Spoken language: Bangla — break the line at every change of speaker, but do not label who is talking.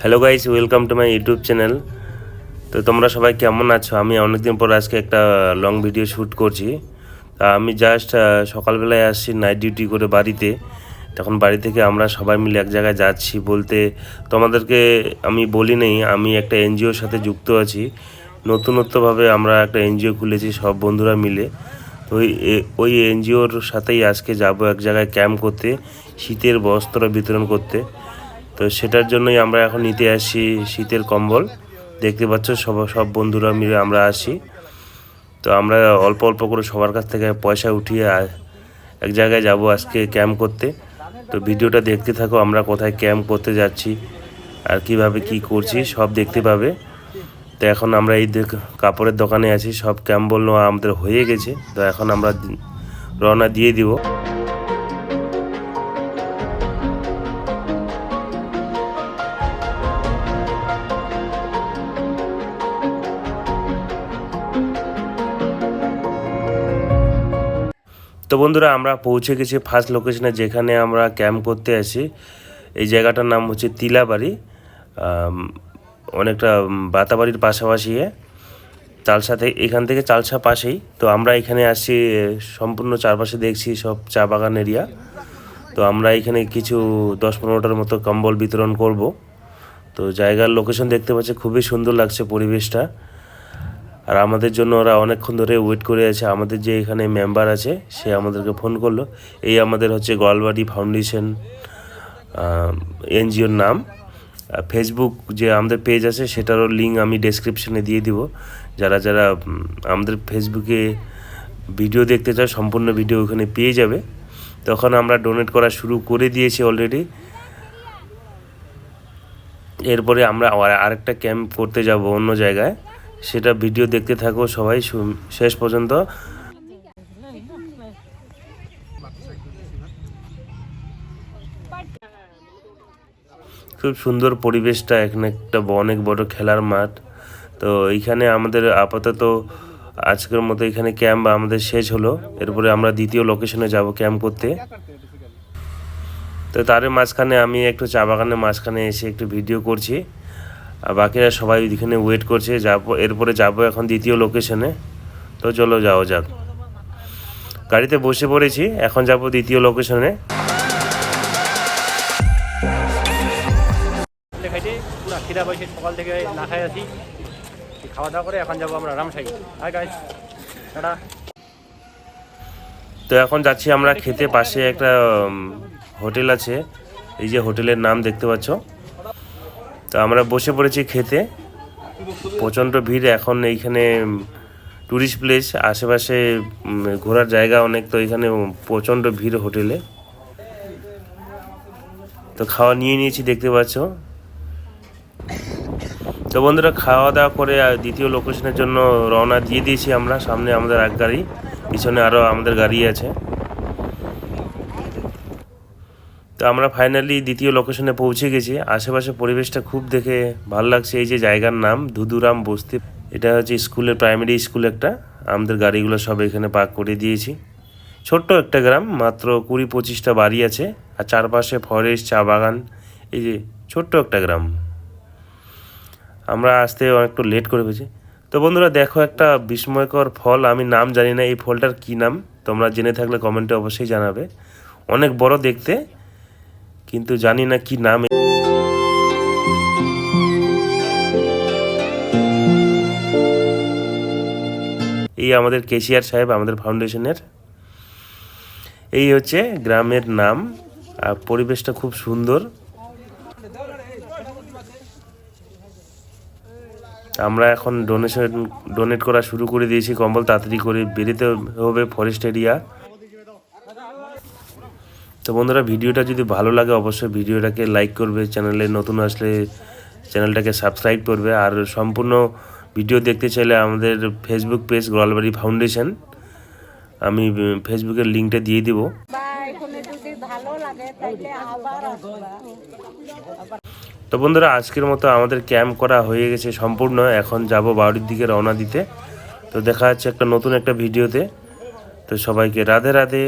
Hello guys welcome to my YouTube channel তো তোমরা সবাই কেমন আছো? আমি অনেকদিন পর আজকে একটা লং ভিডিও শ্যুট করছি। তা আমি জাস্ট সকালবেলায় আসছি নাইট ডিউটি করে বাড়িতে। তখন বাড়ি থেকে আমরা সবাই মিলে এক জায়গায় যাচ্ছি বলতে তোমাদেরকে আমি বলি নেই, আমি একটা এনজিওর সাথে যুক্ত আছি। নতুনত্বভাবে আমরা একটা এনজিও খুলেছি সব বন্ধুরা মিলে। তো ওই এনজিওর সাথেই আজকে যাব এক জায়গায় ক্যাম্প করতে, শীতের বস্ত্র বিতরণ করতে। তো সেটার জন্যই আমরা এখন নিতে আসি শীতের কম্বল। দেখতে পাচ্ছ সব সব বন্ধুরা মিলে আমরা আসি। তো আমরা অল্প অল্প করে সবার কাছ থেকে পয়সা উঠিয়ে এক জায়গায় যাব আজকে ক্যাম্প করতে। তো ভিডিওটা দেখতে থাকো আমরা কোথায় ক্যাম্প করতে যাচ্ছি, আর কীভাবে কি করছি, সব দেখতে পাবে। তো এখন আমরা এই কাপড়ের দোকানে আছি, সব ক্যাম্প বলল আমাদের হয়ে গেছে, তো এখন আমরা রওনা দিয়ে দিব। তো বন্ধুরা, আমরা পৌঁছে গেছি ফার্স্ট লোকেশনে যেখানে আমরা ক্যাম্প করতে আসি। এই জায়গাটার নাম হচ্ছে তিলাবাড়ি। অনেকটা বাতাবাড়ির পাশাপাশি এ। চালসা থেকে এখান থেকে চালসা পাশেই। তো আমরা এখানে আসছি সম্পূর্ণ চারপাশে দেখছি সব চা বাগান এরিয়া। তো আমরা এখানে কিছু দশ পনেরোটার মতো কম্বল বিতরণ করব। তো জায়গার লোকেশন দেখতে পাচ্ছি, খুবই সুন্দর লাগছে পরিবেশটা। আর আমাদের জন্য ওরা অনেকক্ষণ ধরে ওয়েট করে আছে। আমাদের যে এখানে মেম্বার আছে, সে আমাদেরকে ফোন করল। এই আমাদের হচ্ছে গোয়ালবাড়ি ফাউন্ডেশন এনজিওর নাম। ফেসবুক যে আমাদের পেজ আছে, সেটারও লিঙ্ক আমি ডেসক্রিপশনে দিয়ে দিব। যারা যারা আমাদের ফেসবুকে ভিডিও দেখতে চায়, সম্পূর্ণ ভিডিও ওখানে পেয়ে যাবে। তখন আমরা ডোনেট করা শুরু করে দিয়েছি অলরেডি এরপরে আমরা আর- আরেকটা ক্যাম্প করতে যাব অন্য জায়গায়। সেটা ভিডিও দেখতে থাকো সবাই শেষ পর্যন্ত। খুব সুন্দর পরিবেশটা, এখানে একটা অনেক বড় খেলার মাঠ। তো এইখানে আমাদের আপাতত আজকের মতো এখানে ক্যাম্প আমাদের শেষ হলো। এরপরে আমরা দ্বিতীয় লোকেশনে যাব ক্যাম্প করতে। তো তার মাঝখানে আমি একটু চা বাগানের মাঝখানে এসে একটু ভিডিও করছি। আর বাকিরা সবাই এখানে ওয়েট করছে, যাব, এরপরে যাব এখন দ্বিতীয় লোকেশনে তো চলো যাও যাক। গাড়িতে বসে পড়েছি, এখন যাব দ্বিতীয় লোকেশনে
পুরো খিদা সকাল থেকে না খাই আছি। খাওয়া দাওয়া করে, এখন যাব আমরা রামসাই। Hi guys tata.
তো এখন যাচ্ছি আমরা খেতে, পাশে একটা হোটেল আছে। এই যে হোটেলের নাম দেখতে পাচ্ছ। তো আমরা বসে পড়েছি খেতে। প্রচণ্ড ভিড়, এখন এইখানে টুরিস্ট প্লেস আশেপাশে ঘোরার জায়গা অনেক, তো এখানে প্রচণ্ড ভিড় হোটেলে। তো খাওয়া নিয়ে নিয়েছি, দেখতে পাচ্ছ। তো বন্ধুরা খাওয়া দাওয়া করে দ্বিতীয় লোকেশনের জন্য রওনা দিয়ে দিয়েছি আমরা। সামনে আমাদের এক গাড়ি, পিছনে আরও আমাদের গাড়ি আছে। তো আমরা ফাইনালি দ্বিতীয় লোকেশনে পৌঁছে গেছি। আশেপাশে পরিবেশটা খুব দেখে ভালো লাগছে, এই যে জায়গার নাম, ধুধুরাম বস্তি। এটা হচ্ছে স্কুলের প্রাইমারি স্কুল একটা। আমাদের গাড়িগুলো সব এখানে পার্ক করে দিয়েছি। ছোট্ট একটা গ্রাম, মাত্র কুড়ি পঁচিশটা বাড়ি আছে। আর চারপাশে ফরেস্ট চা বাগান, এই যে ছোট্ট একটা গ্রাম। আমরা আসতে অনেকটা লেট করে ফেলেছি। তো বন্ধুরা, দেখো একটা বিস্ময়কর ফল, আমি নাম জানি না এই ফলটার কি নাম, তোমরা জেনে থাকলে কমেন্টে অবশ্যই জানাবে। অনেক বড় দেখতে, কিন্তু জানি না কি নাম এই আমাদের কেশিয়ার সাহেব, আমাদের ফাউন্ডেশনের এই হচ্ছে গ্রামের নাম, আর পরিবেশটা খুব সুন্দর। আমরা এখন ডোনেশন ডোনেট করা শুরু করে দিয়েছি, কম্বল তাড়াতাড়ি করে বেরোতে হবে ফরেস্ট এরিয়া তো বন্ধুরা, ভিডিওটা যদি ভালো লাগে, অবশ্যই ভিডিওটাকে লাইক করবে চ্যানেলে নতুন আসলে চ্যানেলটাকে সাবস্ক্রাইব করবে। আর সম্পূর্ণ ভিডিও দেখতে চাইলে আমাদের ফেসবুক পেজ গোয়ালবাড়ি ফাউন্ডেশন আমি ফেসবুকের লিঙ্কটা দিয়ে দিব।
ভালো লাগে
তো বন্ধুরা, আজকের মতো আমাদের ক্যাম্প করা হয়ে গেছে সম্পূর্ণ। এখন যাব বাড়ির দিকে রওনা দিতে। তো দেখা যাচ্ছে একটা নতুন একটা ভিডিওতে। তো সবাইকে রাধে রাধে।